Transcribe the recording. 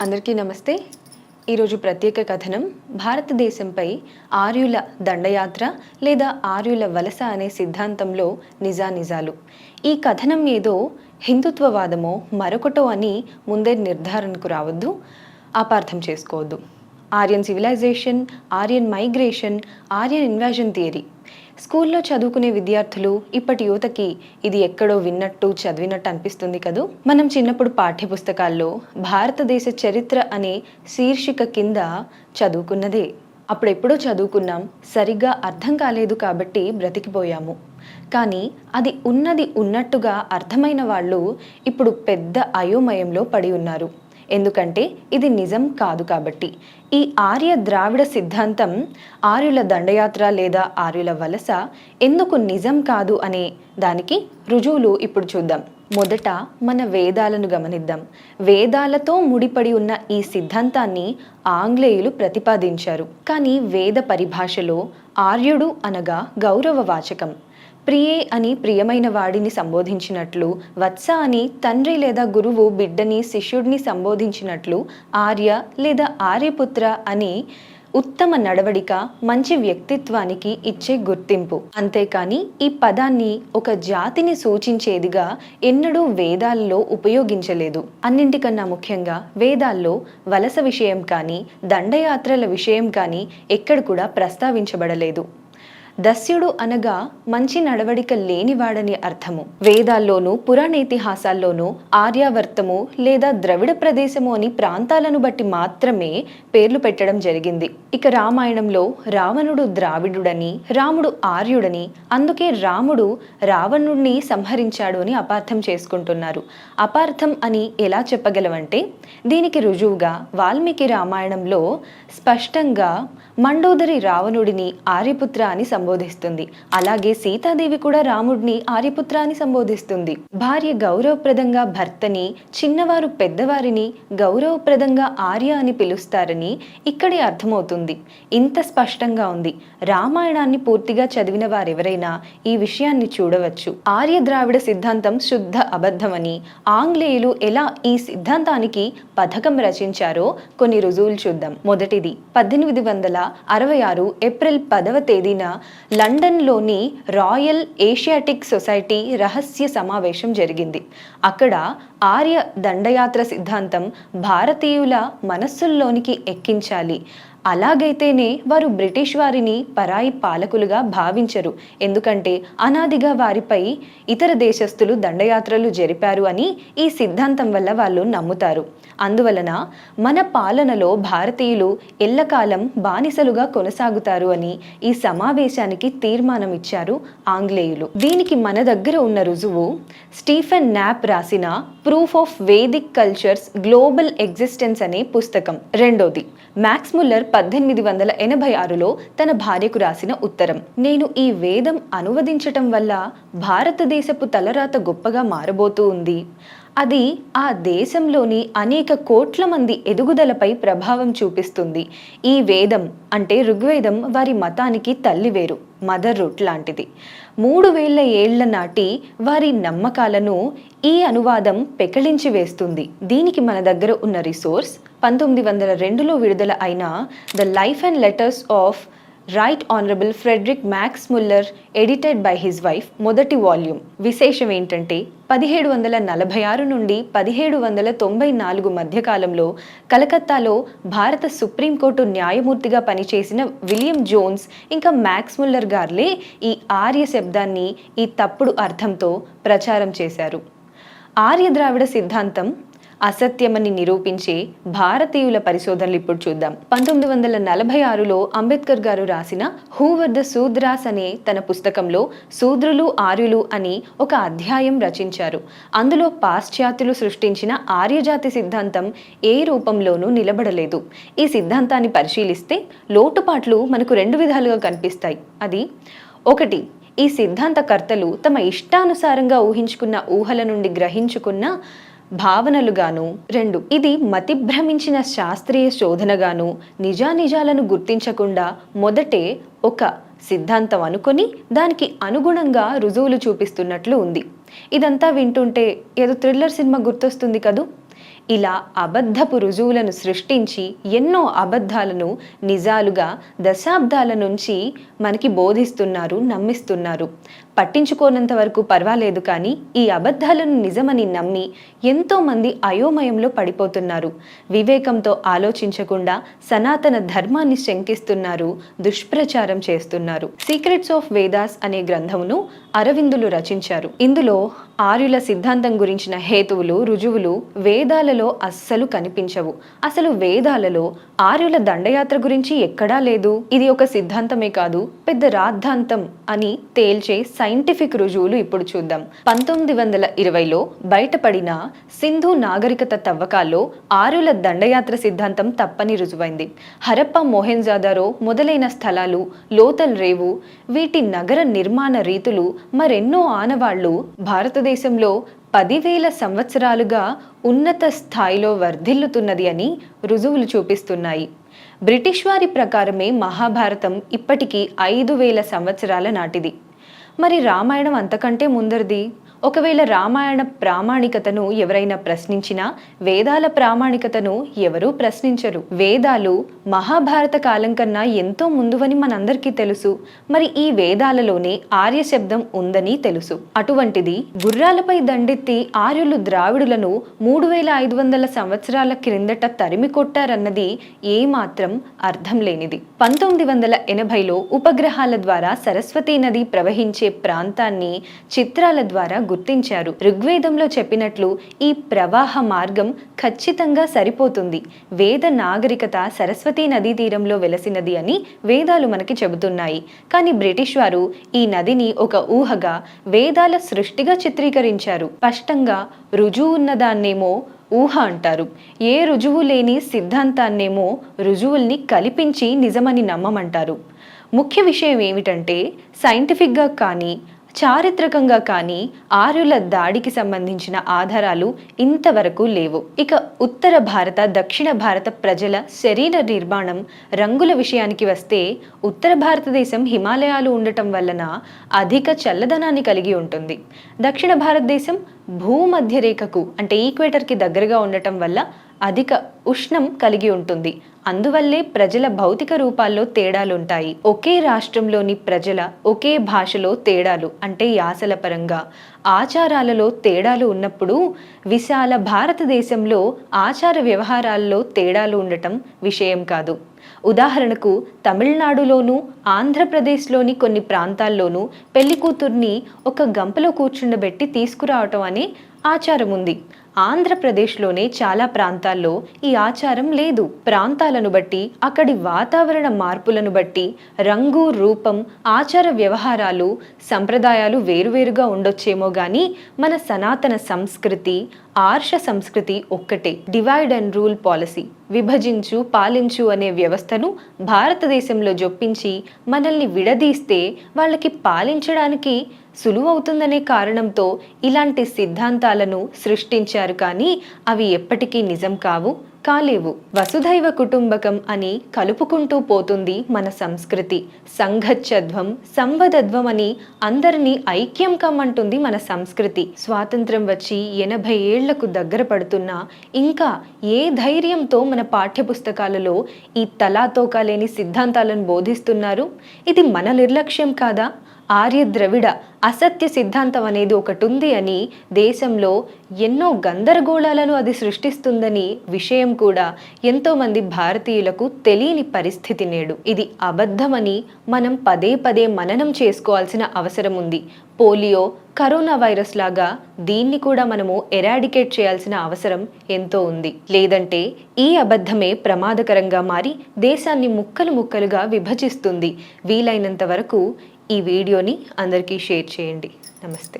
అందరికీ నమస్తే. ఈరోజు ప్రత్యేక కథనం భారతదేశంపై ఆర్యుల దండయాత్ర లేదా ఆర్యుల వలస అనే సిద్ధాంతంలో నిజానిజాలు. ఈ కథనం ఏదో హిందుత్వవాదమో మరొకటో అని ముందే నిర్ధారణకు రావద్దు అపార్థం చేసుకోవద్దు. Aryan civilisation Aryan migration Aryan invasion theory స్కూల్లో చదువుకునే విద్యార్థులు ఇప్పటి యువతకి ఇది ఎక్కడో విన్నట్టు చదివినట్టు అనిపిస్తుంది కదూ? మనం చిన్నప్పుడు పాఠ్యపుస్తకాల్లో భారతదేశ చరిత్ర అనే శీర్షిక కింద చదువుకున్నదే. అప్పుడెప్పుడో చదువుకున్నాం సరిగ్గా అర్థం కాలేదు కాబట్టి బ్రతికిపోయాము. కానీ అది ఉన్నది ఉన్నట్టుగా అర్థమైన వాళ్ళు ఇప్పుడు పెద్ద అయోమయంలో పడి ఉన్నారు. ఎందుకంటే ఇది నిజం కాదు కాబట్టి. ఈ ఆర్య ద్రావిడ సిద్ధాంతం ఆర్యుల దండయాత్ర లేదా ఆర్యుల వలస ఎందుకు నిజం కాదు అనే దానికి రుజువులు ఇప్పుడు చూద్దాం. మొదట మన వేదాలను గమనిద్దాం. వేదాలతో ముడిపడి ఉన్న ఈ సిద్ధాంతాన్ని ఆంగ్లేయులు ప్రతిపాదించారు. కానీ వేద పరిభాషలో ఆర్యుడు అనగా గౌరవవాచకం ప్రియే అని ప్రియమైన వాడిని సంబోధించినట్లు వత్స అని తండ్రి లేదా గురువు బిడ్డని శిష్యుడిని సంబోధించినట్లు ఆర్య లేదా ఆర్యపుత్ర అని ఉత్తమ నడవడిక మంచి వ్యక్తిత్వానికి ఇచ్చే గుర్తింపు. అంతేకాని ఈ పదాన్ని ఒక జాతిని సూచించేదిగా ఎన్నడూ వేదాల్లో ఉపయోగించలేదు. అన్నింటికన్నా ముఖ్యంగా వేదాల్లో వలస విషయం కానీ దండయాత్రల విషయం కానీ ఎక్కడ కూడా ప్రస్తావించబడలేదు. దస్యుడు అనగా మంచి నడవడిక లేనివాడని అర్థము. వేదాల్లోనూ పురాణేతిహాసాల్లోనూ ఆర్యావర్తము లేదా ద్రవిడ ప్రదేశము అని ప్రాంతాలను బట్టి మాత్రమే పేర్లు పెట్టడం జరిగింది. ఇక రామాయణంలో రావణుడు ద్రావిడుడని రాముడు ఆర్యుడని అందుకే రాముడు రావణుడిని సంహరించాడు అని అపార్థం చేసుకుంటున్నారు. అపార్థం అని ఎలా చెప్పగలవంటే దీనికి రుజువుగా వాల్మీకి రామాయణంలో స్పష్టంగా మండోదరి రావణుడిని ఆర్యపుత్ర అని సంబోధిస్తుంది. అలాగే సీతాదేవి కూడా రాముడిని ఆర్యపుత్ర అని సంబోధిస్తుంది. భార్య గౌరవప్రదంగా భర్తని చిన్నవారు పెద్దవారిని గౌరవప్రదంగా ఆర్య అని పిలుస్తారని ఇక్కడే అర్థమవుతుంది. ఇంత స్పష్టంగా ఉంది. రామాయణాన్ని పూర్తిగా చదివిన వారెవరైనా ఈ విషయాన్ని చూడవచ్చు. ఆర్య ద్రావిడ సిద్ధాంతం శుద్ధ అబద్ధమని ఆంగ్లేయులు ఎలా ఈ సిద్ధాంతానికి పథకం రచించారో కొన్ని రుజువులు చూద్దాం. మొదటిది పద్దెనిమిది వందల అరవై ఆరు ఏప్రిల్ పదవ తేదీన లండన్లోని రాయల్ ఏషియాటిక్ సొసైటీ రహస్య సమావేశం జరిగింది. అక్కడ ఆర్య దండయాత్ర సిద్ధాంతం భారతీయుల మనస్సుల్లోనికి ఎక్కించాలి. అలాగైతేనే వారు బ్రిటిష్ వారిని పరాయి పాలకులుగా భావించరు. ఎందుకంటే అనాదిగా వారిపై ఇతర దేశస్థులు దండయాత్రలు జరిపారు అని ఈ సిద్ధాంతం వల్ల వాళ్ళు నమ్ముతారు. అందువలన మన పాలనలో భారతీయులు ఎల్లకాలం బానిసలుగా కొనసాగుతారు అని ఈ సమావేశానికి తీర్మానం ఇచ్చారు ఆంగ్లేయులు. దీనికి మన దగ్గర ఉన్న రుజువు స్టీఫెన్ నాప్ రాసిన proof of Vedic cultures global existence అనే పుస్తకం. రెండోది మ్యాక్స్ ముల్లర్ పద్దెనిమిది వందల ఎనభై ఆరులో తన భార్యకు రాసిన ఉత్తరం. నేను ఈ వేదం అనువదించటం వల్ల భారతదేశపు తలరాత గొప్పగా మారబోతూ ఉంది. అది ఆ దేశంలోని అనేక కోట్ల మంది ఎదుగుదలపై ప్రభావం చూపిస్తుంది. ఈ వేదం అంటే ఋగ్వేదం వారి మతానికి తల్లివేరు మదర్ రూట్ లాంటిది. మూడు వేల ఏళ్ళ నాటి వారి నమ్మకాలను ఈ అనువాదం పెకలించి వేస్తుంది. దీనికి మన దగ్గర ఉన్న రిసోర్స్ పంతొమ్మిది వందల రెండులో విడుదల అయిన the life and letters of right honourable Friedrich Max Muller edited by his wife మొదటి వాల్యూమ్. విశేషం ఏంటంటే పదిహేడు వందల నలభై ఆరు నుండి పదిహేడు వందల తొంభై నాలుగు మధ్యకాలంలో కలకత్తాలో భారత సుప్రీంకోర్టు న్యాయమూర్తిగా పనిచేసిన విలియం జోన్స్ ఇంకా మ్యాక్స్ ముల్లర్ గార్లే ఈ ఆర్య శబ్దాన్ని ఈ తప్పుడు అర్థంతో ప్రచారం చేశారు. ఆర్య ద్రావిడ సిద్ధాంతం అసత్యమని నిరూపించే భారతీయుల పరిశోధనలు ఇప్పుడు చూద్దాం. పంతొమ్మిది వందల నలభై ఆరులో అంబేద్కర్ గారు రాసిన హూవర్ ద శూద్రాస్ అనే తన పుస్తకంలో శూద్రులు ఆర్యులు అని ఒక అధ్యాయం రచించారు. అందులో పాశ్చాత్యులు సృష్టించిన ఆర్యజాతి సిద్ధాంతం ఏ రూపంలోనూ నిలబడలేదు. ఈ సిద్ధాంతాన్ని పరిశీలిస్తే లోటుపాట్లు మనకు రెండు విధాలుగా కనిపిస్తాయి. అది ఒకటి ఈ సిద్ధాంతకర్తలు తమ ఇష్టానుసారంగా ఊహించుకున్న ఊహల నుండి గ్రహించుకున్న భావనలుగాను రెండు. ఇది మతిభ్రమించిన శాస్త్రీయ శోధనగాను నిజానిజాలను గుర్తించకుండా మొదటే ఒక సిద్ధాంతం అనుకొని దానికి అనుగుణంగా రుజువులు చూపిస్తున్నట్లు ఉంది. ఇదంతా వింటుంటే ఏదో థ్రిల్లర్ సినిమా గుర్తొస్తుంది కదూ? ఇలా అబద్ధపు రుజువులను సృష్టించి ఎన్నో అబద్ధాలను నిజాలుగా దశాబ్దాల నుంచి మనకి బోధిస్తున్నారు నమ్మిస్తున్నారు. పట్టించుకోనంత వరకు పర్వాలేదు కానీ ఈ అబద్ధాలను నిజమని నమ్మి ఎంతోమంది అయోమయంలో పడిపోతున్నారు. వివేకంతో ఆలోచించకుండా సనాతన ధర్మాన్ని శంకిస్తున్నారు దుష్ప్రచారం చేస్తున్నారు. సీక్రెట్స్ ఆఫ్ వేదాస్ అనే గ్రంథమును అరవిందులు రచించారు. ఇందులో ఆర్యుల సిద్ధాంతం గురించిన హేతువులు రుజువులు వేదాలలో అస్సలు కనిపించవు. అసలు వేదాలలో ఆర్యుల దండయాత్ర గురించి ఎక్కడా లేదు. ఇది ఒక సిద్ధాంతమే కాదు పెద్ద రాద్ధాంతం అని తేల్చే సైంటిఫిక్ రుజువులు ఇప్పుడు చూద్దాం. పంతొమ్మిది వందల ఇరవైలో బయటపడిన సింధు నాగరికత తవ్వకాల్లో ఆర్యుల దండయాత్ర సిద్ధాంతం తప్పని రుజువైంది. హరప్ప మోహెన్జాదారో మొదలైన స్థలాలు లోతల్ రేవు వీటి నగర నిర్మాణ రీతులు మరెన్నో ఆనవాళ్ళు భారతదేశంలో పదివేల సంవత్సరాలుగా ఉన్నత స్థాయిలో వర్ధిల్లుతున్నది అని రుజువులు చూపిస్తున్నాయి. బ్రిటిష్ వారి ప్రకారమే మహాభారతం ఇప్పటికీ ఐదు వేల సంవత్సరాల నాటిది. మరి రామాయణం అంతకంటే ముందరిది? ఒకవేళ రామాయణ ప్రామాణికతను ఎవరైనా ప్రశ్నించినా వేదాల ప్రామాణికతను ఎవరూ ప్రశ్నించరు. వేదాలు మహాభారత కాలం కన్నా ఎంతో ముందువని మనందరికీ తెలుసు. మరి ఈ వేదాలలోనే ఆర్య శబ్దం ఉందని తెలుసు. అటువంటిది గుర్రాలపై దండెత్తి ఆర్యులు ద్రావిడులను మూడు వేల ఐదు వందల సంవత్సరాల క్రిందట తరిమి కొట్టారన్నది ఏమాత్రం అర్థం లేనిది. పంతొమ్మిది వందల ఎనభైలో ఉపగ్రహాల ద్వారా సరస్వతీ నది ప్రవహించే ప్రాంతాన్ని చిత్రాల ద్వారా గుర్తించారు. ఋగ్వేదంలో చెప్పినట్లు ఈ ప్రవాహ మార్గం ఖచ్చితంగా సరిపోతుంది. వేద నాగరికత సరస్వతీ నదీ తీరంలో వెలసినది అని వేదాలు మనకి చెబుతున్నాయి. కానీ బ్రిటిష్ వారు ఈ నదిని ఒక ఊహగా వేదాల సృష్టిగా చిత్రీకరించారు. స్పష్టంగా రుజువు ఉన్నదాన్నేమో ఊహ అంటారు. ఏ రుజువు లేని సిద్ధాంతాన్నేమో రుజువుల్ని కల్పించి నిజమని నమ్మమంటారు. ముఖ్య విషయం ఏమిటంటే సైంటిఫిక్గా కానీ చారిత్రకంగా కానీ ఆర్యుల దాడికి సంబంధించిన ఆధారాలు ఇంతవరకు లేవు. ఇక ఉత్తర భారత దక్షిణ భారత ప్రజల శరీర నిర్మాణం రంగుల విషయానికి వస్తే ఉత్తర భారతదేశం హిమాలయాలు ఉండటం వలన అధిక చల్లదనాన్ని కలిగి ఉంటుంది. దక్షిణ భారతదేశం భూమధ్య రేఖకు అంటే ఈక్వేటర్కి దగ్గరగా ఉండటం వల్ల అధిక ఉష్ణం కలిగి ఉంటుంది. అందువల్లే ప్రజల భౌతిక రూపాల్లో తేడాలుంటాయి ఒకే రాష్ట్రంలోని ప్రజల ఒకే భాషలో తేడాలు అంటే యాసల పరంగా. ఆచారాలలో తేడాలు ఉన్నప్పుడు విశాల భారతదేశంలో ఆచార వ్యవహారాల్లో తేడాలు ఉండటం విషయం కాదు. ఉదాహరణకు తమిళనాడులోను ఆంధ్రప్రదేశ్లోని కొన్ని ప్రాంతాల్లోనూ పెళ్ళి కూతుర్ని ఒక గంపలో కూర్చుండబెట్టి తీసుకురావటం అనే ఆచారం ఉంది. ఆంధ్రప్రదేశ్లోనే చాలా ప్రాంతాల్లో ఈ ఆచారం లేదు. ప్రాంతాలను బట్టి అక్కడి వాతావరణ మార్పులను బట్టి రంగు రూపం ఆచార వ్యవహారాలు సంప్రదాయాలు వేరువేరుగా ఉండొచ్చేమో కానీ మన సనాతన సంస్కృతి ఆర్ష సంస్కృతి ఒక్కటే. Divide and rule policy. విభజించు పాలించు అనే వ్యవస్థను భారతదేశంలో జొప్పించి మనల్ని విడదీస్తే వాళ్ళకి పాలించడానికి సులువవుతుందనే కారణంతో ఇలాంటి సిద్ధాంతాలను సృష్టించారు కానీ అవి ఎప్పటికీ నిజం కావు. కాలేవు. వసుధైవ కుటుంబకం అని కలుపుకుంటూ పోతుంది మన సంస్కృతి. సంఘచ్ఛధ్వం సంవదధ్వం అని అందరినీ ఐక్యం కమ్మంటుంది మన సంస్కృతి. స్వాతంత్రం వచ్చి ఎనభై ఏళ్ళకు దగ్గర పడుతున్నా ఇంకా ఏ ధైర్యంతో మన పాఠ్యపుస్తకాలలో ఈ తలాతోకాలేని సిద్ధాంతాలను బోధిస్తున్నారు? ఇది మన నిర్లక్ష్యం కాదా? ఆర్య ద్రవిడ అసత్య సిద్ధాంతం అనేది ఒకటి ఉంది అని దేశంలో ఎన్నో గందరగోళాలను అది సృష్టిస్తుందని విషయం కూడా ఎంతోమంది భారతీయులకు తెలియని పరిస్థితి నేడు. ఇది అబద్ధమని మనం పదే పదే మననం చేసుకోవాల్సిన అవసరం ఉంది. పోలియో కరోనా వైరస్ లాగా దీన్ని కూడా మనము ఎరాడికేట్ చేయాల్సిన అవసరం ఎంతో ఉంది. లేదంటే ఈ అబద్ధమే ప్రమాదకరంగా మారి దేశాన్ని ముక్కలు ముక్కలుగా విభజిస్తుంది. వీలైనంత వరకు ఈ వీడియోని అందరికీ షేర్ చేయండి. నమస్తే.